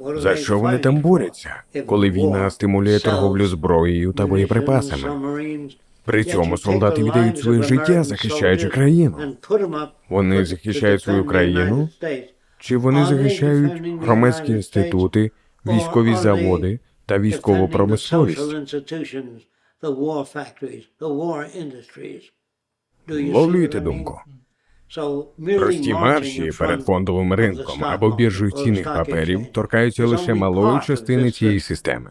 За що вони там борються, коли війна стимулює торговлю зброєю та боєприпасами? При цьому солдати віддають своє життя, захищаючи країну. Вони захищають свою країну, чи вони захищають громадські інститути, військові заводи та військову промисловість? Ловлюєте думку? Прості марші перед фондовим ринком або біржею цінних паперів торкаються лише малої частини цієї системи.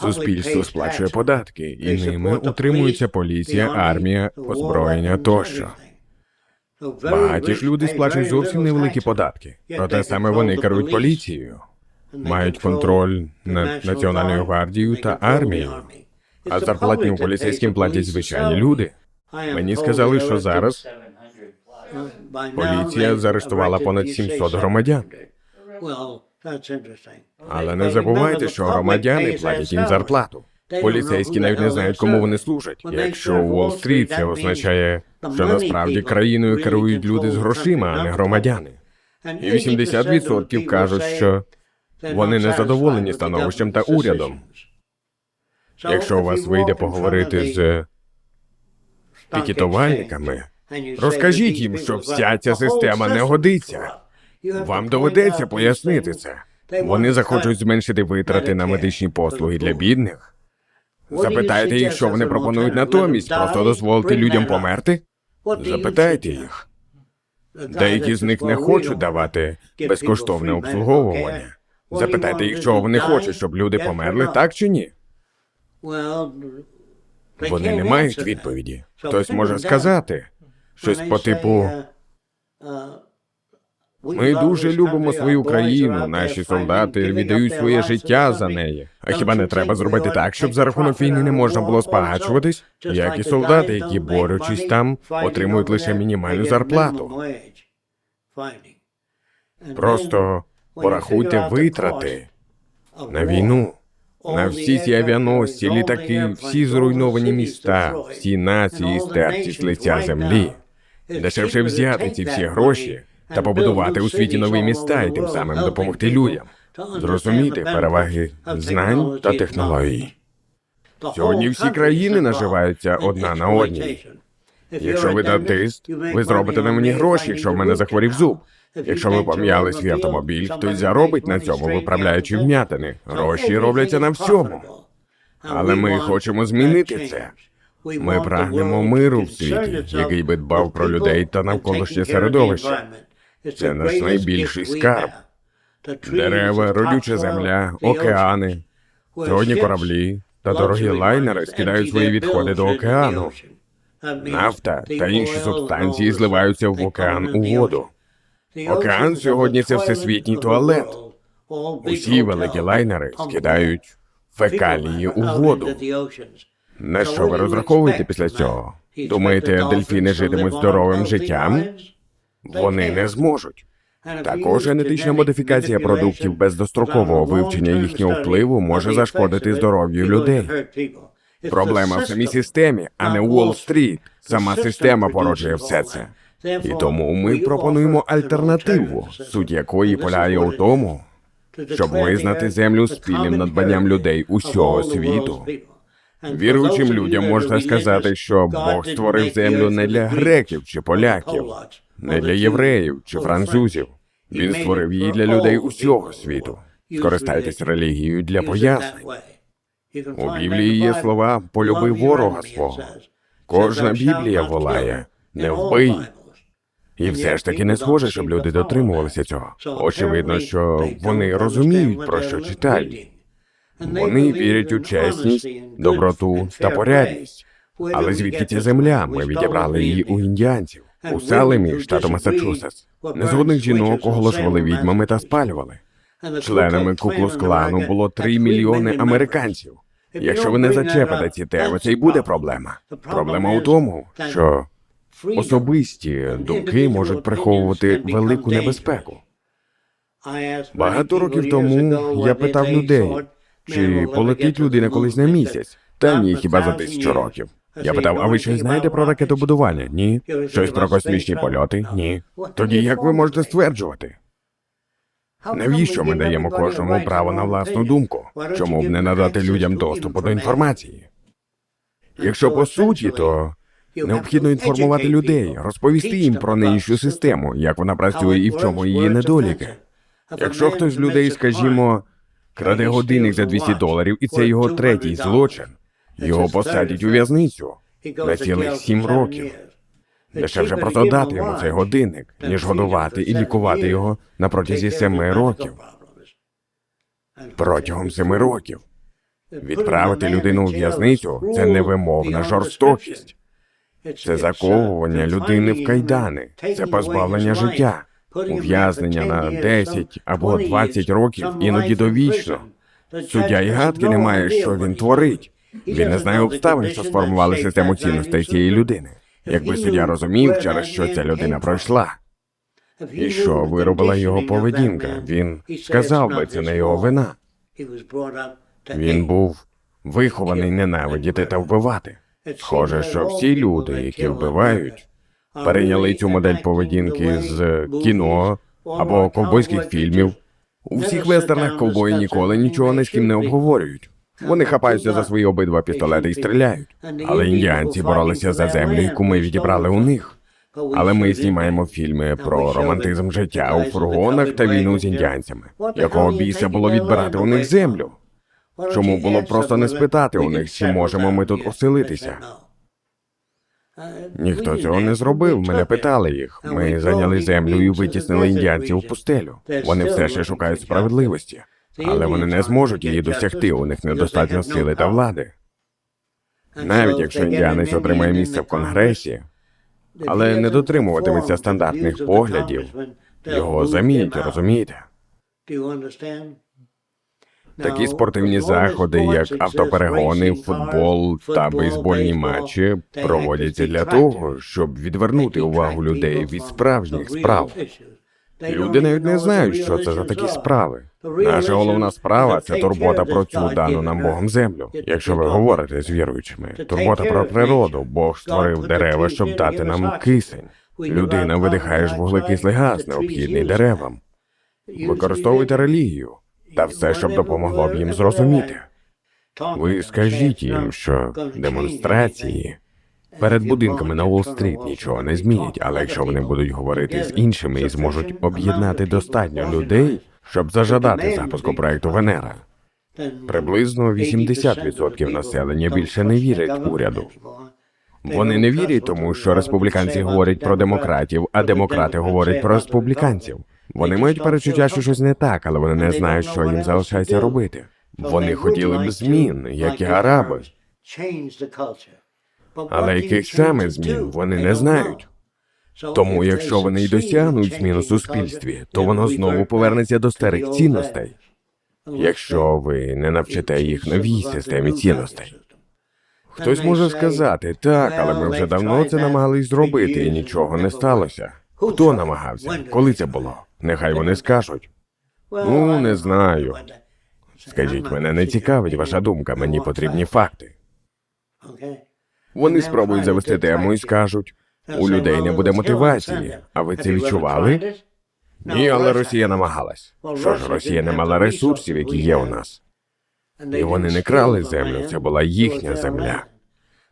Суспільство сплачує податки, і ними утримується поліція, армія, озброєння тощо. Багаті ж люди сплачують зовсім невеликі податки, проте саме вони керують поліцією, мають контроль над Національною гвардією та армією. А зарплатню поліцейським платять звичайні люди. Мені сказали, що зараз поліція заарештувала понад 700 громадян. Але не забувайте, що громадяни платять їм зарплату. Поліцейські навіть не знають, кому вони служать. Якщо Уолл-стріт, це означає, що насправді країною керують люди з грошима, а не громадяни. І 80% кажуть, що вони не задоволені становищем та урядом. Якщо у вас вийде поговорити з пікетувальниками, розкажіть їм, що вся ця система не годиться. Вам доведеться пояснити це. Вони захочуть зменшити витрати на медичні послуги для бідних. Запитайте їх, що вони пропонують натомість, просто дозволити людям померти? Запитайте їх. Деякі з них не хочуть давати безкоштовне обслуговування. Запитайте їх, чого вони хочуть, щоб люди померли, так чи ні? Вони не мають відповіді. Хтось може сказати щось по типу ми дуже любимо свою країну. Наші солдати віддають своє життя за неї. А хіба не треба зробити так, щоб за рахунок війни не можна було спагачуватись? Як і солдати, які борючись там, отримують лише мінімальну зарплату. Просто порахуйте витрати на війну. На всі ці авіаносці, літаки, всі зруйновані міста, всі нації стерті з лиця землі. Дешевше взяти ці всі гроші та побудувати у світі нові міста і тим самим допомогти людям. Зрозуміти переваги знань та технологій. Сьогодні всі країни наживаються одна на одній. Якщо ви дантист, ви зробите на мені гроші, якщо в мене захворів зуб. Якщо ви пом'яли свій автомобіль, хтось заробить на цьому, виправляючи вм'ятини. Гроші робляться на всьому. Але ми хочемо змінити це. Ми прагнемо миру в світі, який би дбав про людей та навколишнє середовище. Це наш найбільший скарб. Дерева, родюча земля, океани. Сьогодні кораблі та дорогі лайнери скидають свої відходи до океану. Нафта та інші субстанції зливаються в океан у воду. Океан сьогодні це всесвітній туалет. Усі великі лайнери скидають фекалії у воду. На що ви розраховуєте після цього? Думаєте, дельфіни житимуть здоровим життям? Вони не зможуть. Також генетична модифікація продуктів без дострокового вивчення їхнього впливу може зашкодити здоров'ю людей. Проблема в самій системі, а не Уолл-стріт. Сама система породжує все це. І тому ми пропонуємо альтернативу, суть якої полягає у тому, щоб визнати землю спільним надбанням людей усього світу. Віруючим людям можна сказати, що Бог створив землю не для греків чи поляків, не для євреїв чи французів. Він створив її для людей усього світу. Скористайтесь релігією для пояснень. У Біблії є слова полюби ворога свого. Кожна Біблія волає не вбий. І все ж таки не схоже, щоб люди дотримувалися цього. Очевидно, що вони розуміють, про що читають. Вони вірять у чесність, доброту та порядність. Але звідки ця земля? Ми відібрали її у індіанців у Салемі, штату Масачусетс. Незгодних жінок оголошували відьмами та спалювали. Членами Куклус-клану було 3 мільйони американців. Якщо ви не зачепите ці теми, це й буде проблема. Проблема у тому, що особисті думки можуть приховувати велику небезпеку. Багато років тому я питав людей, чи полетить людина колись на місяць? Та ні, хіба за тисячу років. Я питав, а ви щось знаєте про ракетобудування? Ні. Щось про космічні польоти? Ні. Тоді як ви можете стверджувати? Навіщо ми даємо кожному право на власну думку? Чому б не надати людям доступу до інформації? Якщо по суті, то необхідно інформувати людей, розповісти їм про нинішню систему, як вона працює і в чому її недоліки. Якщо хтось з людей, скажімо, краде годинник за 200 доларів, і це його третій злочин, його посадять у в'язницю на цілих сім років. Дешевше просто дати йому цей годинник, ніж годувати і лікувати його на протязі семи років. Протягом семи років. Відправити людину у в'язницю це невимовна жорстокість. Це заковування людини в кайдани, це позбавлення життя, ув'язнення на 10 або 20 років, іноді довічно. Суддя й гадки не має, що він творить. Він не знає обставин, що сформували систему цінностей цієї людини. Якби суддя розумів, через що ця людина пройшла, і що виробила його поведінка, він сказав би, це не його вина. Він був вихований ненавидіти та вбивати. Схоже, що всі люди, які вбивають, перейняли цю модель поведінки з кіно або ковбойських фільмів. У всіх вестернах ковбої ніколи нічого ні з ким не обговорюють. Вони хапаються за свої обидва пістолети і стріляють. Але індіанці боролися за землю, яку ми відібрали у них. Але ми знімаємо фільми про романтизм життя у фургонах та війну з індіанцями. Якого біса було відбирати у них землю? Чому було просто не спитати у них, чи можемо ми тут оселитися? Ніхто цього не зробив. Ми не питали їх. Ми зайняли землю і витіснили індіанців у пустелю. Вони все ще шукають справедливості, але вони не зможуть її досягти. У них недостатньо сили та влади. Навіть якщо індіанець отримає місце в конгресі, але не дотримуватиметься стандартних поглядів, його замінять, розумієте? Такі спортивні заходи, як автоперегони, футбол та бейсбольні матчі, проводяться для того, щоб відвернути увагу людей від справжніх справ. Люди навіть не знають, що це за такі справи. Наша головна справа це турбота про цю дану нам Богом землю. Якщо ви говорите з віруючими, турбота про природу. Бог створив дерева, щоб дати нам кисень. Людина видихає ж вуглекислий газ, необхідний деревам. Використовуйте релігію та все, щоб допомогло б їм зрозуміти. Ви скажіть їм, що демонстрації перед будинками на Уолл-стріт нічого не змінять, але якщо вони будуть говорити з іншими і зможуть об'єднати достатньо людей, щоб зажадати запуску проекту Венера, приблизно 80% населення більше не вірять уряду. Вони не вірять тому, що республіканці говорять про демократів, а демократи говорять про республіканців. Вони мають перечуття, що щось не так, але вони не знають, що їм залишається робити. Вони хотіли б змін, як і араби, але яких саме змін вони не знають. Тому, якщо вони й досягнуть змін у суспільстві, то воно знову повернеться до старих цінностей. Якщо ви не навчите їх новій системі цінностей. Хтось може сказати, так, але ми вже давно це намагались зробити, і нічого не сталося. Хто намагався? Коли це було? Нехай вони скажуть. Ну, не знаю. Скажіть, мене не цікавить ваша думка, мені потрібні факти. Вони спробують завести тему і скажуть: у людей не буде мотивації. А ви це відчували? Ні, але Росія намагалась. Що ж, Росія не мала ресурсів, які є у нас. І вони не крали землю, це була їхня земля.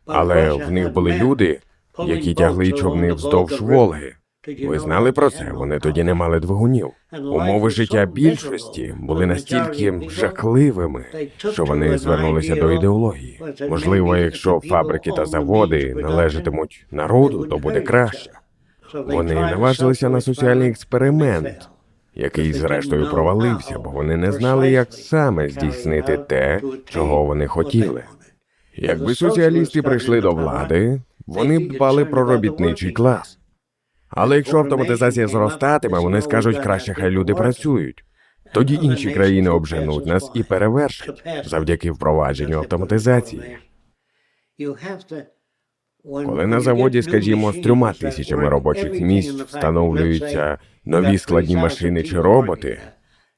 Але в них були люди, які тягли човни вздовж Волги. Ви знали про це? Вони тоді не мали двигунів. Умови життя більшості були настільки жахливими, що вони звернулися до ідеології. Можливо, якщо фабрики та заводи належатимуть народу, то буде краще. Вони наважилися на соціальний експеримент, який зрештою провалився, бо вони не знали, як саме здійснити те, чого вони хотіли. Якби соціалісти прийшли до влади, вони б дбали про робітничий клас. Але якщо автоматизація зростатиме, вони скажуть, краще хай люди працюють. Тоді інші країни обженуть нас і перевершать завдяки впровадженню автоматизації. Коли на заводі, скажімо, з трьома тисячами робочих місць встановлюються нові складні машини чи роботи,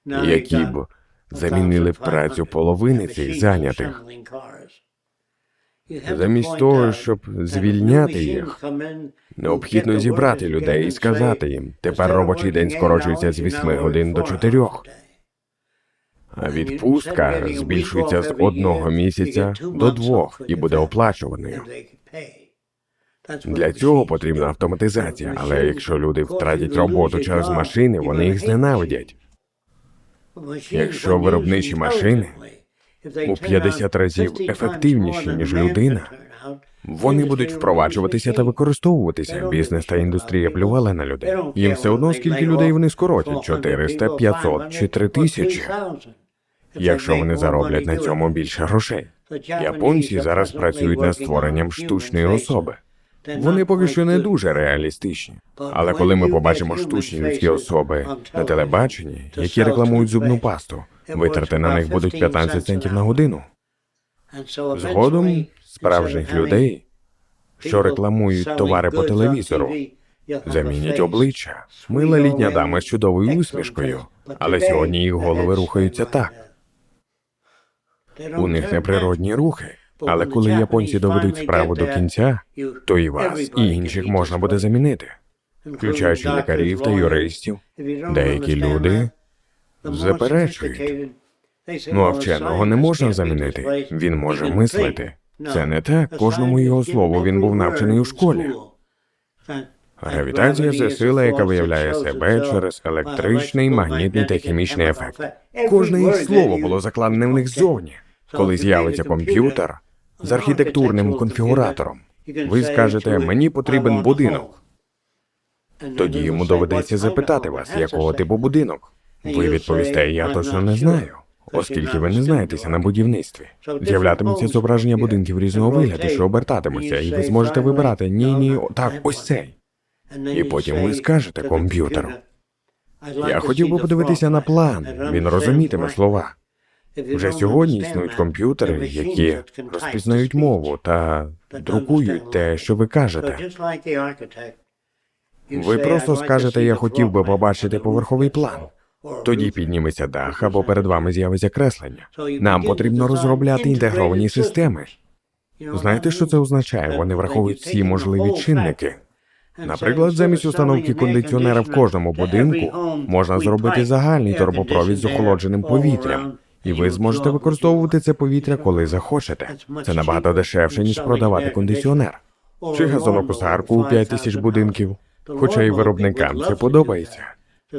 які б замінили б працю половини цих зайнятих. Замість того, щоб звільняти їх, необхідно зібрати людей і сказати їм, тепер робочий день скорочується з 8 годин до 4, а відпустка збільшується з одного місяця до двох і буде оплачуваною. Для цього потрібна автоматизація, але якщо люди втратять роботу через машини, вони їх зненавидять. Якщо виробничі машини у 50 разів ефективніші, ніж людина, Вони будуть впроваджуватися та використовуватися. Бізнес та індустрія плювали на людей. Їм все одно, скільки людей вони скоротять 400, 500 чи 3000, якщо вони зароблять на цьому більше грошей. Японці зараз працюють над створенням штучної особи. Вони поки що не дуже реалістичні. Але коли ми побачимо штучні людські особи на телебаченні, які рекламують зубну пасту, витрати на них будуть 15 центів на годину. Згодом справжніх людей, що рекламують товари по телевізору, замінять обличчя. Мила літня дама з чудовою усмішкою, але сьогодні їх голови рухаються так. У них неприродні рухи. Але коли японці доведуть справу до кінця, то і вас, і інших можна буде замінити, включаючи лікарів та юристів. Деякі люди заперечують. Ну а вченого не можна замінити. Він може мислити. Це не так. Кожному його слову він був навчений у школі. Гравітація це сила, яка виявляє себе через електричний, магнітний та хімічний ефект. Кожне їх слово було закладене в них ззовні. Коли з'явиться комп'ютер з архітектурним конфігуратором, ви скажете, мені потрібен будинок. Тоді йому доведеться запитати вас, якого типу будинок. Ви відповісте, я точно не знаю, оскільки ви не знаєтеся на будівництві. З'являтиметься зображення будинків різного вигляду, що обертатимуться, і ви зможете вибирати ні, ні, так, ось цей. І потім ви скажете комп'ютеру. Я хотів би подивитися на план. Він розумітиме слова. Вже сьогодні існують комп'ютери, які розпізнають мову та друкують те, що ви кажете. Ви просто скажете, я хотів би побачити поверховий план. Тоді підніметься дах або перед вами з'явиться креслення. Нам потрібно розробляти інтегровані системи. Знаєте, що це означає? Вони враховують всі можливі чинники. Наприклад, замість установки кондиціонера в кожному будинку можна зробити загальний турбопровід з охолодженим повітрям, і ви зможете використовувати це повітря, коли захочете. Це набагато дешевше, ніж продавати кондиціонер. Чи газонокосарку у 5 тисяч будинків. Хоча й виробникам це подобається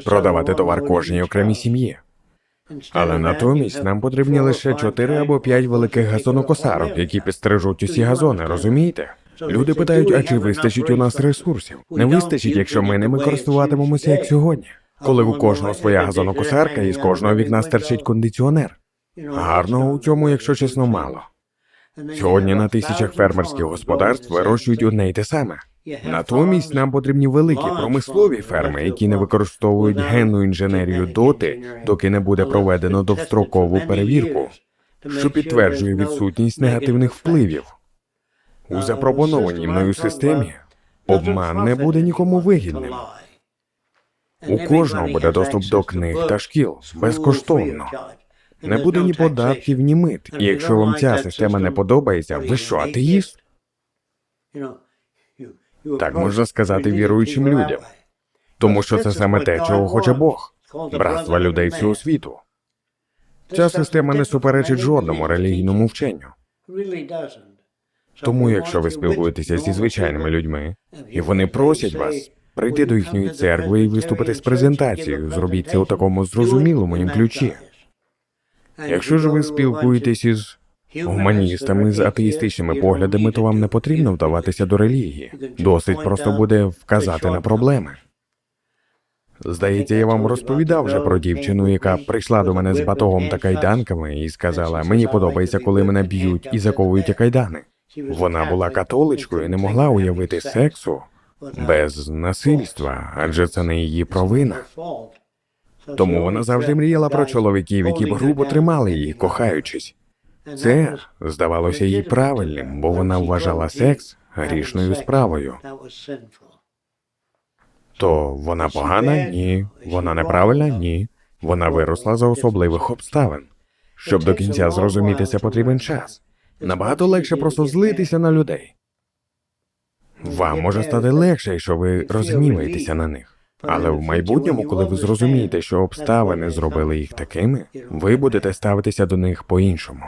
продавати товар кожній окремій сім'ї. Але натомість нам потрібні лише 4 або 5 великих газонокосарок, які підстрижуть усі газони, розумієте? Люди питають, а чи вистачить у нас ресурсів? Не вистачить, якщо ми ними користуватимемося як сьогодні. Коли у кожного своя газонокосарка і з кожного вікна стерчить кондиціонер. Гарного у цьому, якщо чесно, мало. Сьогодні на тисячах фермерських господарств вирощують одне й те саме. Натомість нам потрібні великі промислові ферми, які не використовують генну інженерію доти, доки не буде проведено довстрокову перевірку, що підтверджує відсутність негативних впливів. У запропонованій мною системі обман не буде нікому вигідним. У кожного буде доступ до книг та шкіл безкоштовно. Не буде ні податків, ні мит. І якщо вам ця система не подобається, ви що, атеїст? Так можна сказати віруючим людям, тому що це саме те, чого хоче Бог, братства людей всього світу. Ця система не суперечить жодному релігійному вченню. Тому, якщо ви спілкуєтеся зі звичайними людьми, і вони просять вас прийти до їхньої церкви і виступити з презентацією, зробіть це у такому зрозумілому їм ключі. Якщо ж ви спілкуєтесь із гуманістами з атеїстичними поглядами, то вам не потрібно вдаватися до релігії. Досить просто буде вказати на проблеми. Здається, я вам розповідав вже про дівчину, яка прийшла до мене з батогом та кайданками і сказала: мені подобається, коли мене б'ють і заковують кайдани. Вона була католичкою і не могла уявити сексу без насильства, адже це не її провина. Тому вона завжди мріяла про чоловіків, які б грубо тримали її, кохаючись. Це здавалося їй правильним, бо вона вважала секс грішною справою. То вона погана? Ні. Вона неправильна? Ні. Вона виросла за особливих обставин. Щоб до кінця зрозуміти це, потрібен час. Набагато легше просто злитися на людей. Вам може стати легше, якщо ви розгніваєтеся на них. Але в майбутньому, коли ви зрозумієте, що обставини зробили їх такими, ви будете ставитися до них по-іншому.